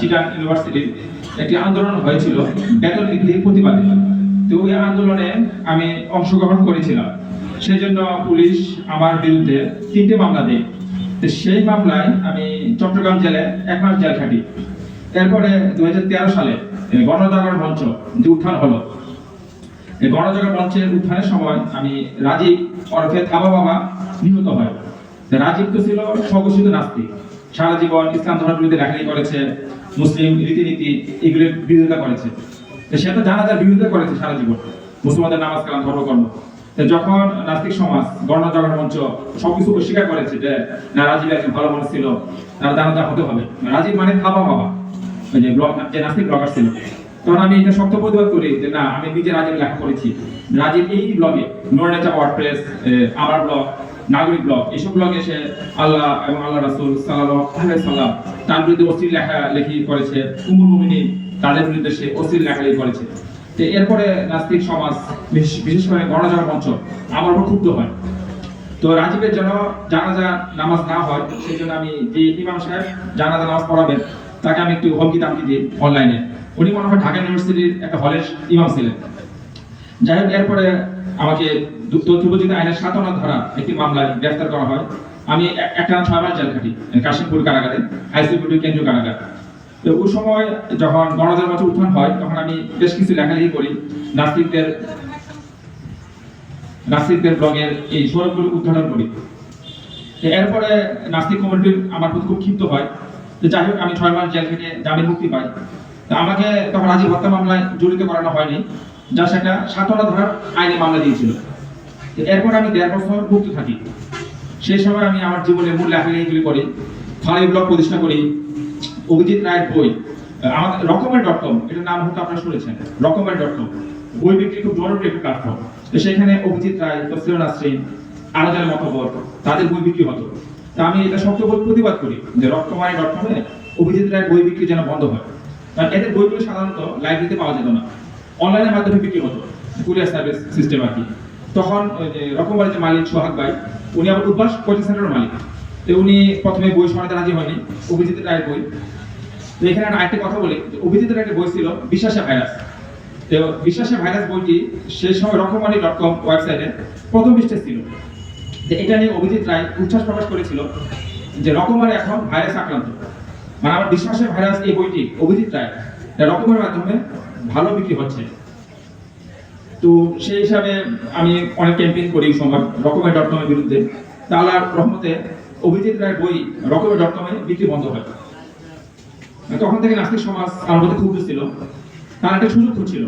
চিটাং ইউনিভার্সিটির একটি আন্দোলন হয়েছিল বেতন বৃদ্ধির প্রতিবাদে। তো ওই আন্দোলনে আমি অংশগ্রহণ করেছিলাম। সেই জন্য পুলিশ আমার বিরুদ্ধে তিনটে মামলা দেয়। তো সেই মামলায় আমি চট্টগ্রাম জেলায় এক মাস জেল খাটি। এরপরে দু হাজার তেরো সালে এই গণজাগরণ মঞ্চ যে উত্থান হলো, এই গণজাগরণ মঞ্চের উত্থানের সময় আমি রাজীব ওরফে থাবা বাবা নিহত হয়। রাজীব তো ছিল স্বঘোষিত নাস্তিক। সারা জীবন ইসলাম ধর্মের বিরুদ্ধে লেখালেখি করেছে, মুসলিম রীতিনীতি এগুলোর বিরোধিতা করেছে। তো সে তো জানাজার বিরোধিতা করেছে সারা জীবন। মুসলমানদের নামাজ কালাম, ধর্মকর্ম। যখন নাস্তিক সমাজ গণজাগরণ মঞ্চ সবকিছু অস্বীকার করেছে যে, না রাজীব একজন ভালো মানুষ ছিল তার জানাজা হতে হবে। রাজীব মানে থাবা বাবা, ওই যে ব্লগ যে নাস্তিক ব্লগার ছিল। তখন আমি এটা শক্ত প্রতিবাদ করি যে, না, আমি নিজে রাজীব লেখা করেছি। রাজীব এই ব্লগে নোরনেচা ওয়ার্ডপ্রেস আমার ব্লগ নাগরিক ব্লগ। এইসব ব্লগে এসে আল্লাহ এবং আল্লাহ রাসূল সাল্লাম তার বিরুদ্ধে অশ্লীল লেখা লেখি করেছে উমুল মুমিনিন তাদের বিরুদ্ধে সে অশ্লীল লেখালেখি করেছে। তো এরপরে নাস্তিক সমাজ বিশেষ- করে গণজাগরণ মঞ্চ, আমার উপর ক্ষুব্ধ হয়। তো রাজীবের জন্য জানাজা নামাজ না হয়, সেই জন্য আমি যে ইমাম সাহেব জানাজা নামাজ পড়াবেন, তাকে আমি একটু হমকি দামকি দিই অনলাইনে। উনি মনে হয় ঢাকা ইউনিভার্সিটির একটা হলের ইমাম ছিলেন। যাই হোক, এরপরে আমাকে দু- তথ্য প্রযুক্তি আইনের সাতান্ন ধারা একটি মামলায় গ্রেফতার করা হয়। আমি একটা ছয় মাস জেল খাটি কাশিমপুর কারাগারে কেন্দ্রীয় কারাগার। তো ওই সময় যখন উত্থান হয়, তখন আমি বেশ কিছু লেখালেখি করি। নাস্তিকদের নাস্তিকদের ব্লগের এই উদ্ঘাটন করি। এরপরে নাস্তিক কমিটি আমার প্রতি খুব ক্ষিপ্ত হয়। তো যাই হোক, আমি ছয় মাস জেল থেকে জামিন মুক্তি পাই। আমাকে তখন রাজীব হত্যা মামলায় জড়িত করানো হয়নি। যা সেটা সাতনা ধরার আইনে মামলা দিয়েছিল। এরপর আমি দেড় বছর মুক্ত থাকি। সেই সময় আমি আমার জীবনের মূল লেখালেখিগুলি করি। ফালি ব্লগ প্রতিষ্ঠা করি। অভিজিৎ রায়ের বই আমাদের রকমের ডট কম এটার নাম হয়তো আপনারা শুনেছেন, রকমের ডট কম বই বিক্রি খুব জনপ্রিয় একটা প্ল্যাটফর্ম সেখানে অভিজিৎ রায় তসলিমা নাসরিন যারা মতবর তাদের বই বিক্রি হতো। তা আমি এটা শক্ত বই প্রতিবাদ করি যে রক্তমারি ডট কমে অভিজিৎ রায়ের বই বিক্রি যেন বন্ধ হয়। কারণ এদের বইগুলো সাধারণত লাইব্রেরিতে পাওয়া যেত না। অনলাইনের মাধ্যমে বিক্রি হতো। কুরিয়ার সার্ভিস সিস্টেম আর কি। তখন ওই যে মালিক সোহাগ ভাই, উনি আবার উদ্ভাস কোচিং সেন্টারের মালিক। তো উনি প্রথমে বই শোনাতে রাজি হয়নি, অভিজিৎ রায়ের বই। তো এখানে আরেকটা কথা বলি অভিজিতের একটা বই ছিল বিশ্বাসে ভাইরাস। তো বিশ্বাসে ভাইরাস বইটি সেই সময় রকমারি ডট কম ওয়েবসাইটে প্রথম পৃষ্ঠে ছিল। যে এটা নিয়ে অভিজিৎ রায় উচ্ছ্বাস প্রকাশ করেছিল যে রকমারি এখন ভাইরাস আক্রান্ত। মানে আমার বিশ্বাসের ভাইরাস এই বইটি অভিজিৎ রায়। রকমের মাধ্যমে ভালো বিক্রি হচ্ছে। তো সেই হিসাবে আমি অনেক ক্যাম্পেইন করি সময় রকমের ডট কমের বিরুদ্ধে। তালার রহমতে অভিজিৎ রায়ের বই রকমের ডট কমে বিক্রি বন্ধ হয়। তখন থেকে নাস্তিক সমাজ আমার মধ্যে ক্ষুব্ধ ছিল। তার একটা সুযোগ খুঁজছিল।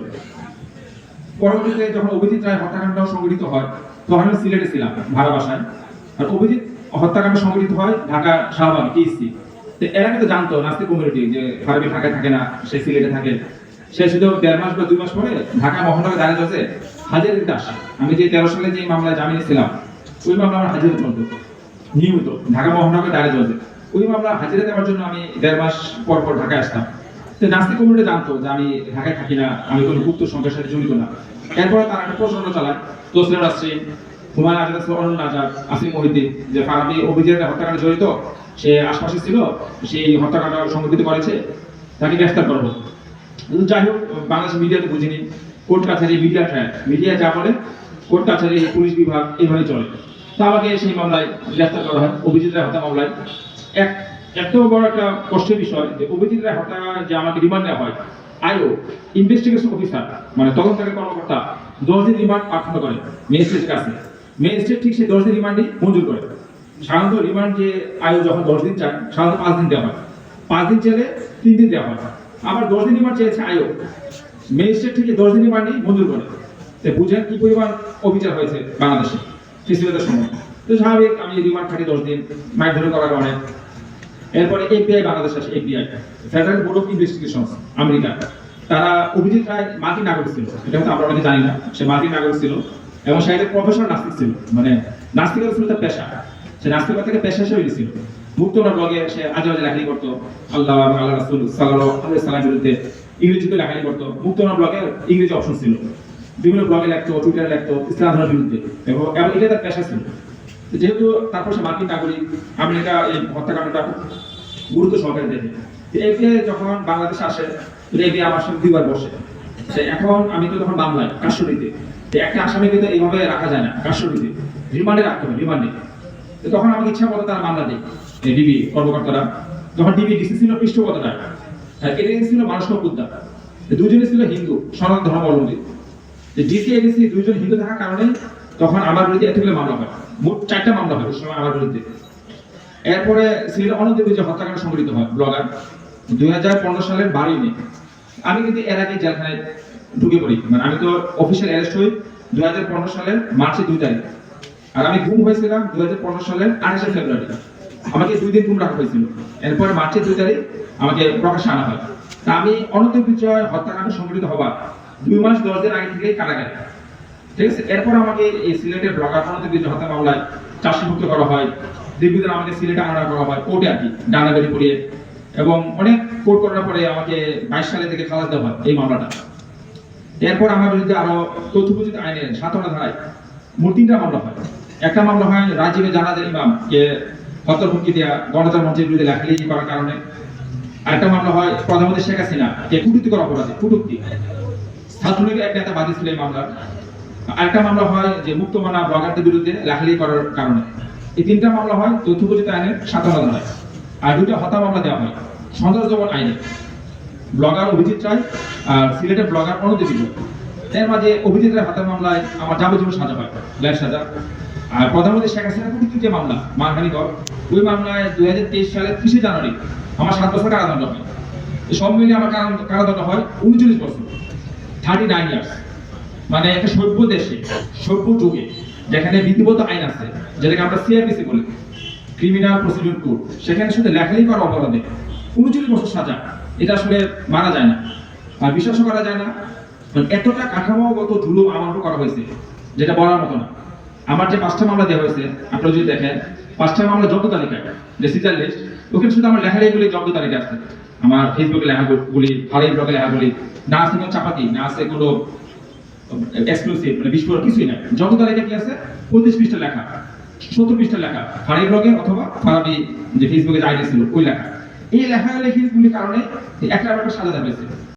পরবর্তীতে যখন অভিজিৎ রায় হত্যাকাণ্ড সংঘটিত হয়, তখন আমি সিলেটে ছিলাম, ভাড়া বাসায়। আর অভিজিৎ হত্যাকাণ্ড সংঘটিত হয় ঢাকা, শাহবাগ টিএসসি তো এরা কিন্তু জানতো, নাস্তিক কমিউনিটি যে ফারবি ঢাকায় থাকে না, সে সিলেটে থাকে। সে শুধু দেড় মাস বা দুই মাস পরে ঢাকা মহানগর দাঁড়িয়ে যাচ্ছে হাজির দিতে আসে আমি যে তেরো সালে যে মামলায় জামিনে ছিলাম, ওই মামলা আমার হাজিরা চলতো নিয়মিত ঢাকা মহানগর দাঁড়িয়ে চলছে ওই মামলা হাজিরা দেওয়ার জন্য আমি দেড় মাস পর পর ঢাকায় আসতাম। তো নাস্তিক কমিউনিটি জানতো যে আমি ঢাকায় থাকি না, আমি কোনো গুপ্ত সংখ্যার সাথে জড়িত না। এরপরে তারা একটা প্রশ্ন চালায়, তসলিম নাসরিন, হুমায়ুন আজাদ অরুণ আজাদ আসিম মহিদ্দিন যে ফারাবি অভিজিতের হত্যাকাণ্ডে জড়িত, সে আশপাশে ছিল, সেই হত্যাকাণ্ড সংঘটিত করেছে, তাকে গ্রেফতার করব যাই হোক, বাংলাদেশ মিডিয়াতে বুঝিনি। কোর্ট কাছারি মিডিয়া ট্রায়াল মিডিয়া যা বলে, কোর্ট কাছারি, পুলিশ বিভাগ এইভাবে চলে। তা আমাকে সেই মামলায় গ্রেফতার করা হয় অভিজিৎ রায় হত্যা মামলায়। এক, এত বড় একটা কষ্টের বিষয় যে অভিজিৎ রায় হত্যা যে আমাকে রিমান্ড নেওয়া হয়, আইও ইনভেস্টিগেশন অফিসার মানে তদন্তকারী কর্মকর্তা দশ দিন রিমান্ড পাঠানো করে ম্যাজিস্ট্রেটের কাছে। ম্যাজিস্ট্রেট ঠিক সেই দশ দিন রিমান্ডই মঞ্জুর করে। সাধারণত রিমান্ড যে আয়ু যখন দশ দিন চায়, সাধারণত পাঁচ দিন দেওয়া হয়। পাঁচ দিন চেলে তিন দিন দেওয়া হয়। আবার দশ দিন রিমান্ড চেয়েছে আয়ো। ম্যাজিস্ট্রেট থেকে দশ দিন রিমান্ডই মঞ্জুর করে। বুঝেন কি পরিমাণ অবিচার হয়েছে বাংলাদেশে, ফেসিলিটির সময় তো স্বাভাবিক, আমি রিমান্ড খাটি দশ দিন মাইক ধরে করার অনেক এরপরে এফবিআই বাংলাদেশ আসে, FBI federal board of investigation America. তারা অভিজিৎ রায় মার্কিন নাগরিক ছিল। এটা হয়তো আমরা অনেকে জানি না, সে মার্কিন নাগরিক ছিল। এবং সে একটা প্রফেশনাল নাস্তিক ছিল। মানে নাস্তিকতা ছিল তার পেশা। সে নাস্তিকতা থেকে পেশা হিসেবে ছিল মুক্তনা ব্লগে সে আজে বাজে লেখালেখি করতো। আল্লাহ আল্লাহ রাসুল সাল্লাহ সাল্লামের বিরুদ্ধে ইংরেজিতে লেখালেখি করতো। মুক্তনা ব্লগে ইংরেজি অপশন ছিল। বিভিন্ন ব্লগে টুইটারে ইসলাম ধর্মের বিরুদ্ধে। এবং এটা তার পেশা ছিল। যেহেতু তারপর সে মার্কিন নাগরিক এই হত্যাকাণ্ডটা গুরুত্ব সহকারে এফবিআই যখন বাংলাদেশে আসে এফবিআই আমার সঙ্গে দুইবার বসে। এখন আমি তো তখন বাংলায় কাশ্বরীতে তো একটা আসামিকে তো এইভাবে রাখা যায় না কাশ্বরীতে রিমান্ডে রাখতে হবে রিমান্ডে তখন আমাকে ইচ্ছা মতো তারা মামলা দেয় ডিবি কর্মকর্তারা তখন ডিবি ডিসি ছিল পৃষ্ঠপোষকতা আর এডিসি ছিল মানুষ মুদ্রা দুজনে ছিল হিন্দু, সনাতন ধর্মাবলম্বী। ডিসি, এডিসি দুইজন হিন্দু থাকার কারণে তখন আমার বিরুদ্ধে এতগুলো মামলা হয়। মোট চারটা মামলা হয় সময় আমার বিরুদ্ধে এরপরে সিলেট অনন্ত যে হত্যাকাণ্ড সংঘটিত হয়, ব্লগার। দুই হাজার পনেরো সালের বারোই মে। আমি কিন্তু এর আগে জেলখানায় ঢুকে পড়ি। মানে আমি তো অফিসিয়াল অ্যারেস্ট হই দুই হাজার পনেরো সালের মার্চের দুই তারিখ। আর আমি গুম হয়েছিলাম দুই হাজার পনেরো সালের আঠাশে ফেব্রুয়ারি আমাকে দুই দিন গুম রাখা হয়েছিল। এরপরে মার্চের দুই তারিখ আমাকে প্রকাশ্যে আনা হয়। তা আমি অনন্ত বিজয় হত্যাকাণ্ড সংঘটিত হবার দুই মাস দশ দিন আগে থেকেই কারাগারে। ঠিক আছে? এরপর আমাকে এই সিলেটের ব্লগার অনন্ত বিজয় হত্যা মামলায় চাষিমুক্ত করা হয়। দীর্ঘদিন আমাকে সিলেটে আনা করা হয়, কোর্টে আর কি ডানাগাড়ি পড়িয়ে। এবং অনেক কোর্ট করার পরে আমাকে বাইশ সালে থেকে খালাস দেওয়া হয় এই মামলাটা। এরপর আমার বিরুদ্ধে আরও তথ্য প্রযুক্তি আইনের সাতান্ন ধারায় মোট তিনটা মামলা হয়। একটা মামলা হয় রাজীবে জানাজার ইমাম কে হত্যার হুমকি দেওয়া গণতন্ত্র মঞ্চের বিরুদ্ধে লেখালেখি করার কারণে। আরেকটা মামলা হয় প্রধানমন্ত্রী শেখ হাসিনা কে কুটুক্তি করা অপরাধে কুটুক্তি ছাত্রলীগের এক নেতা বাদী ছিল এই মামলা আরেকটা মামলা হয় যে মুক্তমানা ব্লগারদের বিরুদ্ধে লেখালেখি করার কারণে। এই তিনটা মামলা হয় তথ্য প্রযুক্তি আইনের সাতান্ন ধারায় আর দুটো হত্যা মামলা দেওয়া হয় সন্ত্রাসদমন আইনে। ব্লগার অভিজিৎ রায় আর সিলেটের ব্লগার অনুদীপ। এর মাঝে অভিজিৎ রায় হত্যা মামলায় আমার যাবজ্জীবন সাজা হয় ল্যাব সাজা। আর প্রধানমন্ত্রী শেখ হাসিনা কুটুক্তি যে মামলা, মানহানি কর ওই মামলায় দুই হাজার তেইশ সালের ত্রিশে জানুয়ারি আমার সাত বছর কারাদণ্ড হয়। সব মিলিয়ে আমার কারা- কারাদণ্ড হয় উনচল্লিশ বছর থার্টি নাইন ইয়ার্স মানে একটা সভ্য দেশে, সভ্য যুগে, যেখানে বিধিবদ্ধ আইন আছে, যেটাকে আমরা সিআরপিসি বলি। ক্রিমিনাল প্রসিডিউর কোড সেখানে শুধু লেখালেখি করা অপরাধে উনচল্লিশ বছর সাজা, এটা আসলে মানা যায় না। আর বিশ্বাসও করা যায় না এতটা কাঠামোগত ধুলো আমার করা হয়েছে, যেটা বলার মতো না। আমার যে পাঁচটা মামলা দেওয়া হয়েছে, আপনারা যদি দেখেন, পাঁচটা মামলা জব্দ তালিকায়। যে সিজার লিস্ট, ওখানে শুধু আমার লেখালেখিগুলি জব্দ তালিকা আছে। আমার ফেসবুকে লেখাগুলি ফারির ব্লগে লেখাগুলি না আছে কোনো চাপাতি, না আছে কোনো এক্সক্লুসিভ মানে বিস্ফোরক, কিছুই নাই। জব্দ তালিকা কি আছে? পঁচিশ পৃষ্ঠা লেখা, সত্তর পৃষ্ঠা লেখা ফারি ব্লগে অথবা ফারাবি যে ফেসবুকে আইডি ছিল, ওই লেখা। এই লেখালেখিগুলির কারণে একটা একটা সাজা পেয়েছে